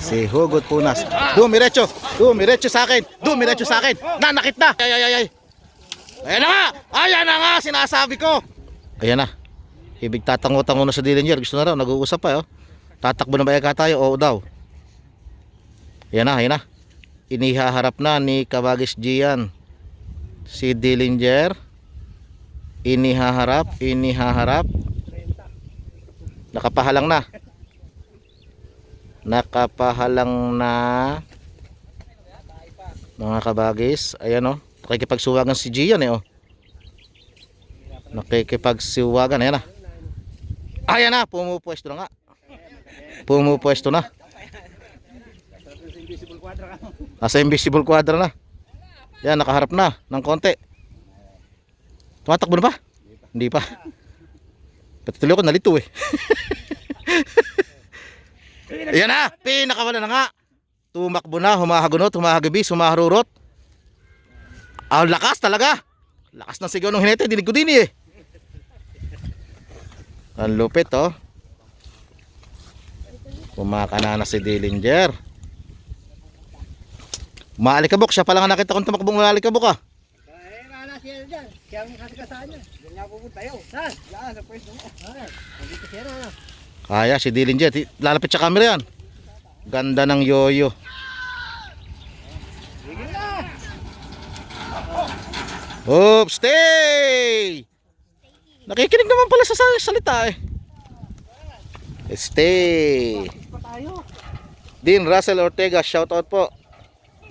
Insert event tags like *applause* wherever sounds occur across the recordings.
Si Hugot Punas. Dumiretso. Dumiretso sa akin. Dumiretso sa akin. Nanakit na. Ay, ay, ay, ay. Ayan na nga. Ayan na nga. Sinasabi ko. Ayan na. Ibig tatango-tango na sa Dillinger. Gusto na raw. Nag-uusap pa. Oh. Tatakbo na ba yaka tayo? Oo daw. Ayan na. Ayan na. Inihaharap na ni Kabagis Gian. Si Dillinger. Inihaharap. Inihaharap. Nakapahalang na. Nakapahalang na. Mga kabagis. Ayan o. Nakikipagsuwagan si Gian eh o. Nakikipagsuwagan. Ayan na. Ayan na. Pumupwesto na nga. Pumupwesto na. Nasa invisible quadra na. Yan, nakaharap na ng konti. Tumatakbo na ba? Hindi pa. Patuloy ko nalito eh. *laughs* Ayan na, pinakawala na nga. Tumakbo na, humahagunot, humahagabis, humaharurot. Ang lakas talaga. Lakas ng sigaw ng hinete, dinig ko din eh. Ang lupit oh. Kumakana na si Dillinger. Maalikabok, siya pala nga nakita kong tumakbong maalikabok ah. Eh, wala siya dyan. Siya ang kasikasahan niya. Diyan nga pupunta yun. Saan? Yan, sa pwesto mo. Nandito siya na. Kaya si Dillinger, lalapit sa camera yan. Ganda ng yoyo. Oops, stay! Nakikinig naman pala sa sa- salita eh. Stay. Dean Russell Ortega, shoutout po.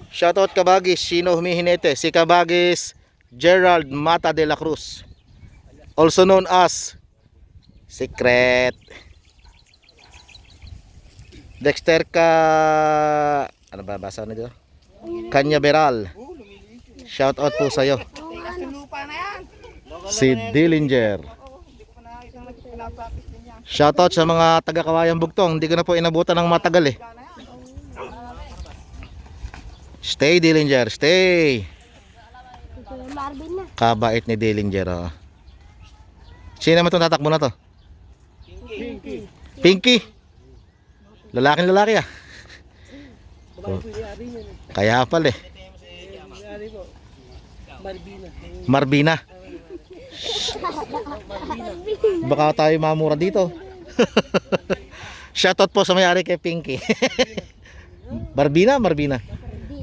Shoutout Kabagis, sino humihinete? Si Kabagis Gerald Mata de la Cruz. Also known as Secret. Dexter ka... Ano ba basa na dito? Kanya Beral. Po. Tigas ng lupa na yan. Si Dillinger. Niya. Shoutout sa mga taga-kawayan bugtong. Hindi ko na po inabutan ng matagal eh. Stay Dillinger, stay. Kabait ni Dillinger oh. Sino naman itong tatakbo na to? Pinky. Pinky. Lalaking lalaki ah. Niya. Kaya pala eh. Barbina. Marbina. Baka tayo mamura dito. *laughs* Shoutout po sa may-ari kay Pinky. *laughs* Marbina, Marbina.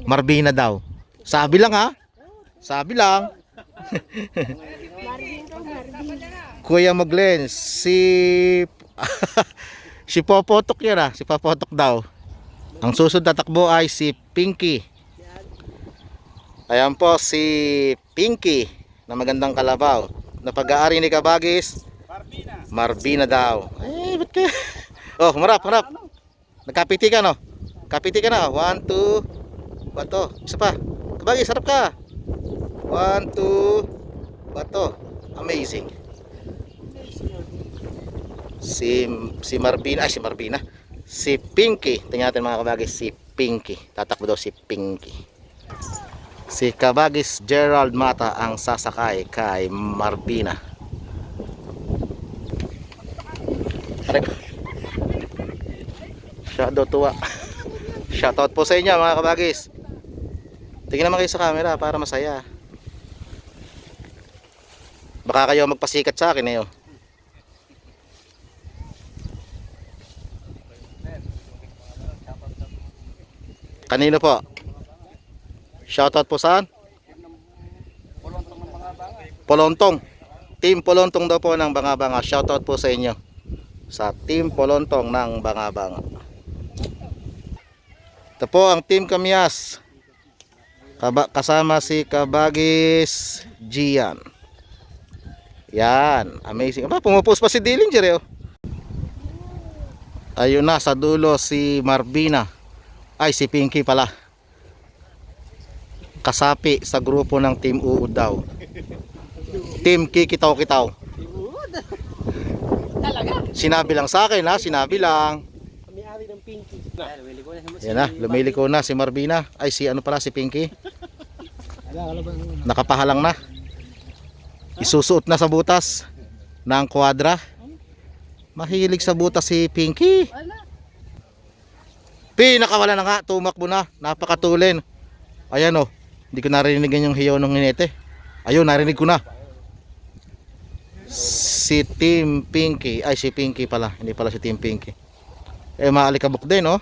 Marbina daw. Sabi lang ha. Sabi lang. *laughs* Kuya Maglen, si si Popotok yan ah, si Popotok daw. Ang susunod na takbo ay si Pinky. Ayan po si Pinky na magandang kalabaw. Na pag-aari ni Kabagis, Marbina daw. Eh, ba't ka? *laughs* Oh, marap, marap. Nagkapiti ka no? Kapiti ka na. One, two. Bato. Isa pa. Kabagis, harap ka. One, two. Bato. Amazing si si Marbina ay si Marbina si Pinky. Tingnan natin mga kabagis si Pinky. Tatakbo daw si Pinky. Si Kabagis Gerald Mata ang sasakay kay Marbina Aray ko. Shadow tuwa. *laughs* Shoutout po sa inyo mga kabagis. Tingnan naman kayo sa camera para masaya. Baka kayo magpasikat sa akin eh oh. Kanino po? Shoutout po saan? Polontong. Team Polontong daw po ng Bangabanga. Shoutout po sa inyo. Sa Team Polontong ng Bangabanga. Ito po ang Team Kamyas. Kaba kasama si Kabagis Gian. Yan. Amazing. Aba, pumupus pa si Dillinger eh. oh. Ayun na sa dulo si Marbina. Ay, si Pinky pala. Kasapi sa grupo ng Team Uud daw. Team Kikitaw-Kitaw. *laughs* Talaga? Sinabi lang sa akin ha, sinabi lang. Kami ari ng Pinky. Ay, wili ko na si Yan na, lumiliko na si Marbina. Ay, si ano pala, si Pinky. Nakapahalang na. Isusuot na sa butas ng kwadra. Mahilig sa butas si Pinky. Wala. Pinakawala na nga, tumakbo na, napakatulin. Ayan oh, hindi ko narinig yung hiyaw ng hinete. Ayun, narinig ko na. Si Team Pinky, ay si Pinky pala, hindi pala si Team Pinky. Eh, maalikabok din oh.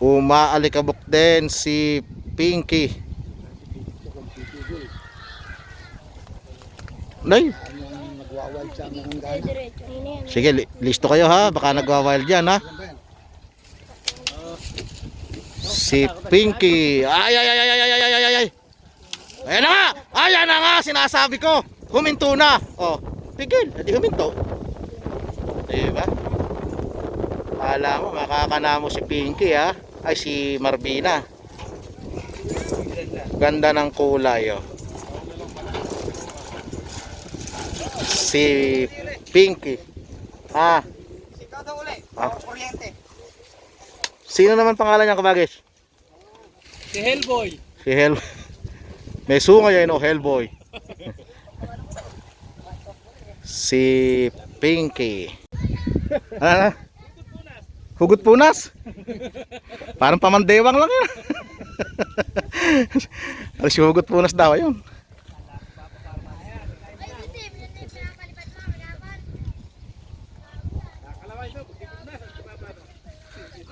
Umaalikabok din si Pinky. Nay, sige, li- listo kayo ha, baka nagwa-wild yan ha. Si Pinky. Ay, ay, ay, ay, ay, ay, ay, ay, ay, ay. Ayan na nga! Ayan na nga, sinasabi ko. Huminto na. Oh, pigil. Hindi huminto. Diba? Kala mo, makakanamo si Pinky ha. Ay, si Marvina. Ganda ng kulay oh. Si Pinky. Ah, Ikaw daw uli. Ah. Kuryente. Sino naman pangalan niya kabagis? Si Hellboy. Si Hell. May sunga yan o Hellboy. si Pinky. Ano na? Hugot punas. Parang pamandewang lang yun. Ano si hugot punas daw yun.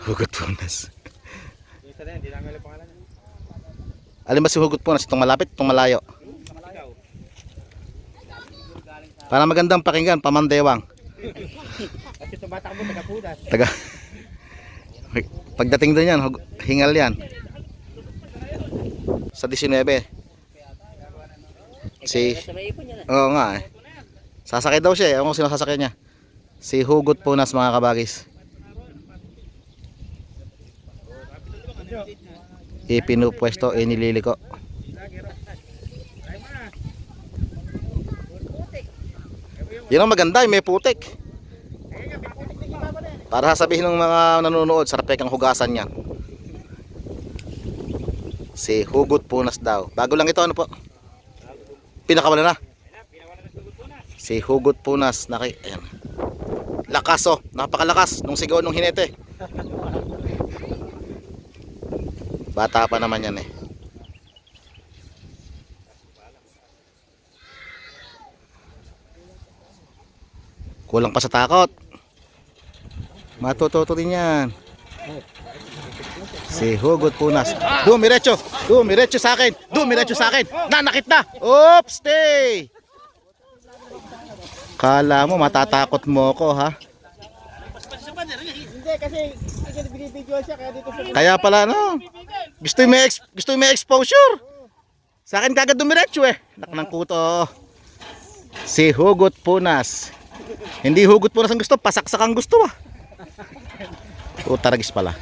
Hugot punas. Alin ba si hugot punas? Itong malapit, itong malayo. Para magandang pakinggan, pamandewang. *laughs* Kasi ito bata mo, taga-pudas. Taga. Pagdating doon yan, hingal yan. Sa 19. Si. Oo nga eh. Sasakay daw siya eh. Ewan ko sino sasakay niya. Si Hugot Punas mga kabagis. Ipinupwesto, inililiko. Yan ang maganda, may putik. Para sabihin ng mga nanonood, sarap kang hugasan yan. Si Hugot Punas daw. Bago lang ito, ano po? Pinakawala na. Si Hugot Punas. Naki, ayan. Lakas oh. Napakalakas nung sigaw nung hinete. Bata pa naman yan eh. Kulang pa sa takot. Matututo din yan. Si Hugot Punas. Dumiretso! Dumiretso sa akin! Dumiretso sa akin! Nanakit na! Oops! Stay! Kala mo matatakot mo ko ha? Hindi, kasi kasi binibidyo siya, kaya dito siya. Kaya pala no. Gusto yung may, gusto may exposure. Sa akin kagad dumiretso eh. Nak ng kuto. Si Hugot Punas. Hindi Hugot Punas ang gusto, pasaksak ang gusto ah. Utaragis pala.